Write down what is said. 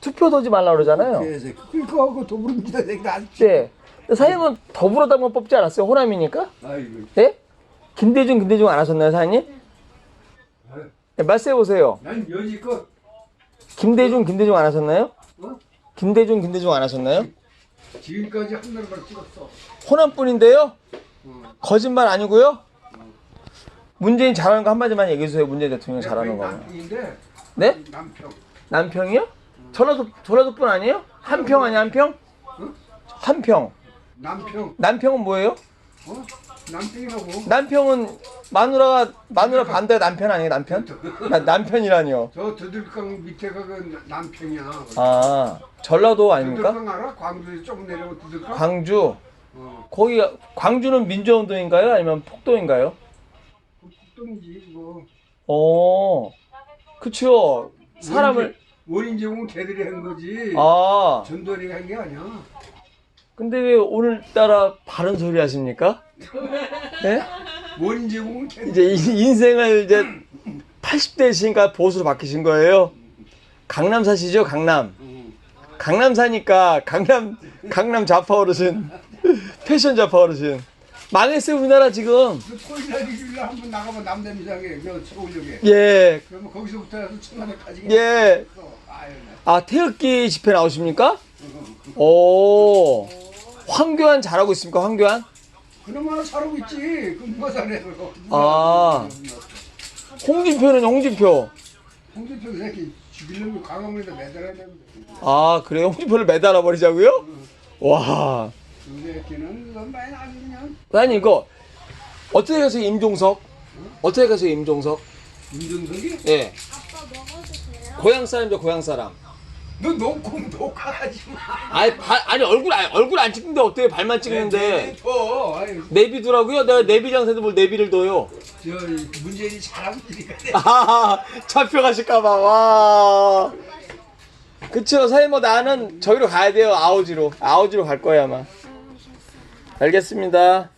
투표 도지 말라 그러잖아요. 그래서 그거하고 더불어민주당 생각 네. 사장님은 더불어당만 뽑지 않았어요? 호남이니까? 아이고. 예? 김대중, 김대중 안 하셨나요, 사장님? 네, 말씀해 보세요. 난 여지껏 김대중, 김대중 안 하셨나요? 어? 김대중, 김대중 안 하셨나요? 지금까지 한 나라만 찍었어. 호남뿐인데요? 어. 거짓말 아니고요? 문재인 잘하는 거 한마디만 얘기해 주세요. 문재인 대통령 잘하는 거. 남편인데 네? 남편. 남평이요? 전라도 전라도뿐 아니에요? 한평 아니야 한평? 응? 한평. 남편. 남평은 뭐예요? 어? 남편이라고. 남평은 마누라가 마누라 반대 남편 아니에요 남편? 나, 남편이라니요. 저 드들강 밑에가 그 남편이야. 아 전라도 아닙니까? 드들강 알아? 광주에서 조금 내려오면 드들강. 광주. 어. 거기 광주는 민주운동인가요? 아니면 폭도인가요? 그 국동이지 그거. 어, 그쵸. 사람을 원인 제공은 걔들이 한 거지. 아 전두환이가 한 게 아니야. 근데 왜 오늘따라 바른 소리 하십니까? 예? 원인 제공은 걔들. 이제 인- 인생을 이제 80대시니까 보수로 바뀌신 거예요. 강남 사시죠, 강남. 응. 강남 사니까 강남 강남 좌파 어르신, 패션 좌파 어르신. 망했어요 우리나라 지금. 그 토요일날 일요일날 한번 나가봐 남대미장에 저 서울역에. 예, 그러면 거기서부터 해서 청와대까지. 예. 아유. 아 태극기 집회 나오십니까? 오, 황교안 잘하고 있습니까, 황교안? 그놈 잘하고 있지. 그 누가 잘해. 아. 홍준표는 홍준표. 홍준표 그 새끼 죽이려면 강화문에다 매달아야 되는데. 아 그래요? 홍준표를 매달아 버리자고요? 와, 그 새끼는 넌 많이 나지 그냥. 아니 이거 어떻게 가세요 임종석? 어떻게 가세요 임종석? 임정석이? 예, 먹어도 돼요? 고향 사람이죠 고향 사람. 너 놓고 녹화하지 마. 아니 발, 아니 얼굴 아니, 얼굴 안 찍는데 어떻게 발만 찍는데? 더. 아니, 내비두라고요? 내가 내비 장사도 뭘 내비를 둬요? 저 문재인이 잘하고 있으니까. 아 잡혀가실까봐 와. 그쵸 사장님 뭐 나는 저기로 가야 돼요 아오지로 아오지로 갈 거야 아마. 알겠습니다.